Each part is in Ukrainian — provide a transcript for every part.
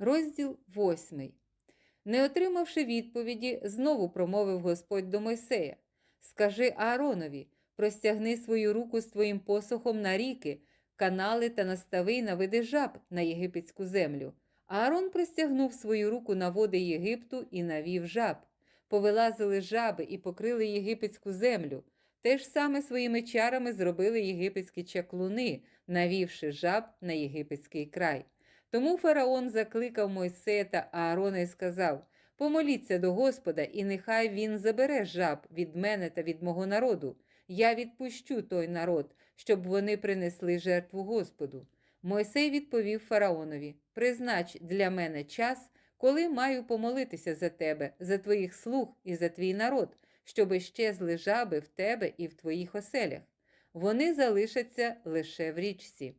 Розділ 8. Не отримавши відповіді, знову промовив Господь до Мойсея: Скажи Ааронові, простягни свою руку з твоїм посохом на ріки, канали та настави на види жаб на єгипетську землю. Аарон простягнув свою руку на води Єгипту і навів жаб. Повилазили жаби і покрили єгипетську землю. Те ж саме своїми чарами зробили єгипетські чаклуни, навівши жаб на єгипетський край. Тому фараон закликав Мойсея та Аарона і сказав: Помоліться до Господа, і нехай він забере жаб від мене та від мого народу. Я відпущу той народ, щоб вони принесли жертву Господу. Мойсей відповів фараонові: Признач для мене час, коли маю помолитися за тебе, за твоїх слуг і за твій народ, щоби щезли жаби в тебе і в твоїх оселях. Вони залишаться лише в річці.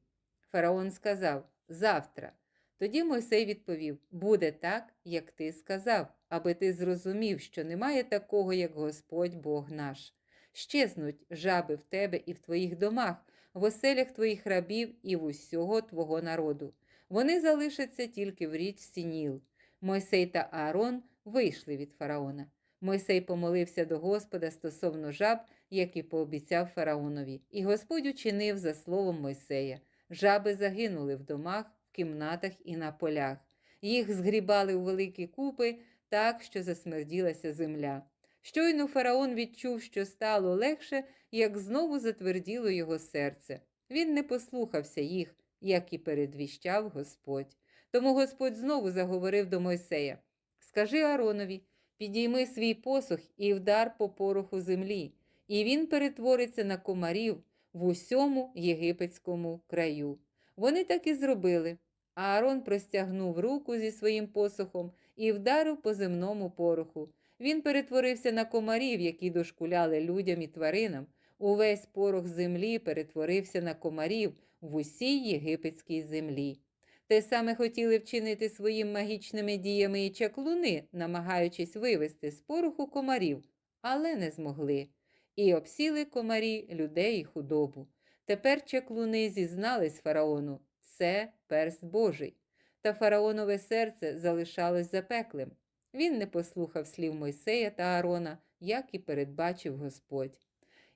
Фараон сказав завтра. Тоді Мойсей відповів: Буде так, як ти сказав, аби ти зрозумів, що немає такого, як Господь Бог наш. Щезнуть жаби в тебе і в твоїх домах, в оселях твоїх рабів і в усього твого народу. Вони залишаться тільки в річці Ніл. Мойсей та Аарон вийшли від фараона. Мойсей помолився до Господа стосовно жаб, як і пообіцяв фараонові, і Господь учинив за словом Мойсея. Жаби загинули в домах, кімнатах і на полях. Їх згрібали у великі купи так, що засмерділася земля. Щойно фараон відчув, що стало легше, як знову затверділо його серце. Він не послухався їх, як і передвіщав Господь. Тому Господь знову заговорив до Мойсея: Скажи Ааронові, підійми свій посох і вдар по пороху землі, і він перетвориться на комарів в усьому єгипетському краю. Вони так і зробили. Аарон простягнув руку зі своїм посохом і вдарив по земному пороху. Він перетворився на комарів, які дошкуляли людям і тваринам. Увесь порох землі перетворився на комарів в усій єгипетській землі. Те саме хотіли вчинити своїм магічними діями і чаклуни, намагаючись вивести з пороху комарів, але не змогли. І обсіли комарі людей і худобу. Тепер чаклуни зізнались фараону це перст Божий. Та фараонове серце залишалось запеклим. Він не послухав слів Мойсея та Аарона, як і передбачив Господь.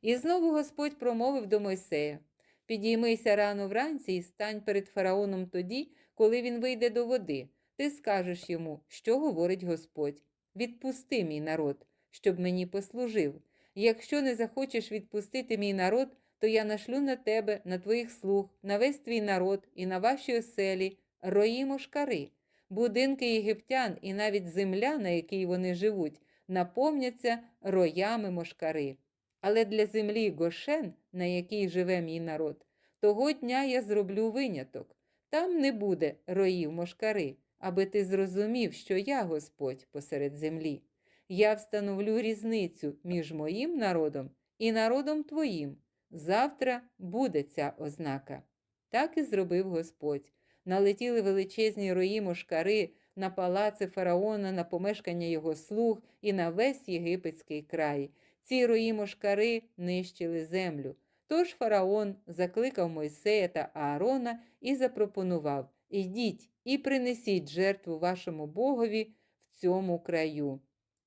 І знову Господь промовив до Мойсея: Підіймися рано вранці і стань перед фараоном тоді, коли він вийде до води. Ти скажеш йому, що говорить Господь. Відпусти мій народ, щоб мені послужив. Якщо не захочеш відпустити мій народ, то я нашлю на тебе, на твоїх слуг, на весь твій народ і на ваші оселі рої мошкари. Будинки єгиптян і навіть земля, на якій вони живуть, наповняться роями мошкари. Але для землі Гошен, на якій живе мій народ, того дня я зроблю виняток. Там не буде роїв мошкари, аби ти зрозумів, що я Господь посеред землі. Я встановлю різницю між моїм народом і народом твоїм. Завтра буде ця ознака. Так і зробив Господь. Налетіли величезні рої мошкари на палаци фараона, на помешкання його слуг і на весь єгипетський край. Ці рої мошкари нищили землю. Тож фараон закликав Мойсея та Аарона і запропонував Ідіть і принесіть жертву вашому богові в цьому краю.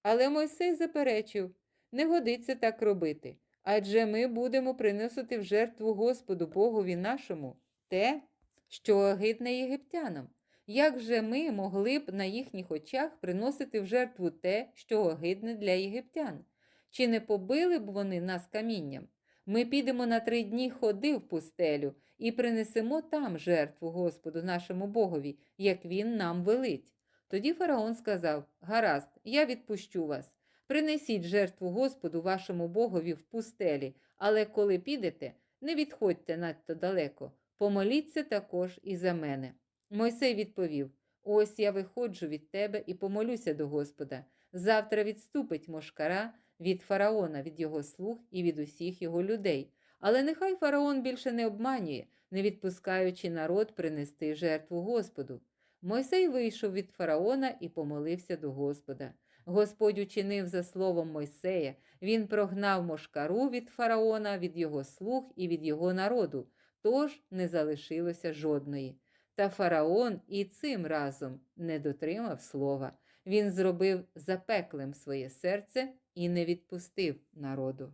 Але Мойсей заперечив не годиться так робити, адже ми будемо приносити в жертву Господу Богові нашому те, що огидне єгиптянам. Як же ми могли б на їхніх очах приносити в жертву те, що огидне для єгиптян? Чи не побили б вони нас камінням? Ми підемо на три дні ходи в пустелю і принесемо там жертву Господу нашому Богові, як він нам велить. Тоді фараон сказав: Гаразд, я відпущу вас. Принесіть жертву Господу вашому Богові в пустелі, але коли підете, не відходьте надто далеко. Помоліться також і за мене. Мойсей відповів: Ось я виходжу від тебе і помолюся до Господа. Завтра відступить мошкара від фараона, від його слуг і від усіх його людей. Але нехай фараон більше не обманює, не відпускаючи народ принести жертву Господу. Мойсей вийшов від фараона і помолився до Господа. Господь учинив за словом Мойсея, він прогнав мошкару від фараона, від його слуг і від його народу, тож не залишилося жодної. Та фараон і цим разом не дотримав слова. Він зробив запеклим своє серце і не відпустив народу.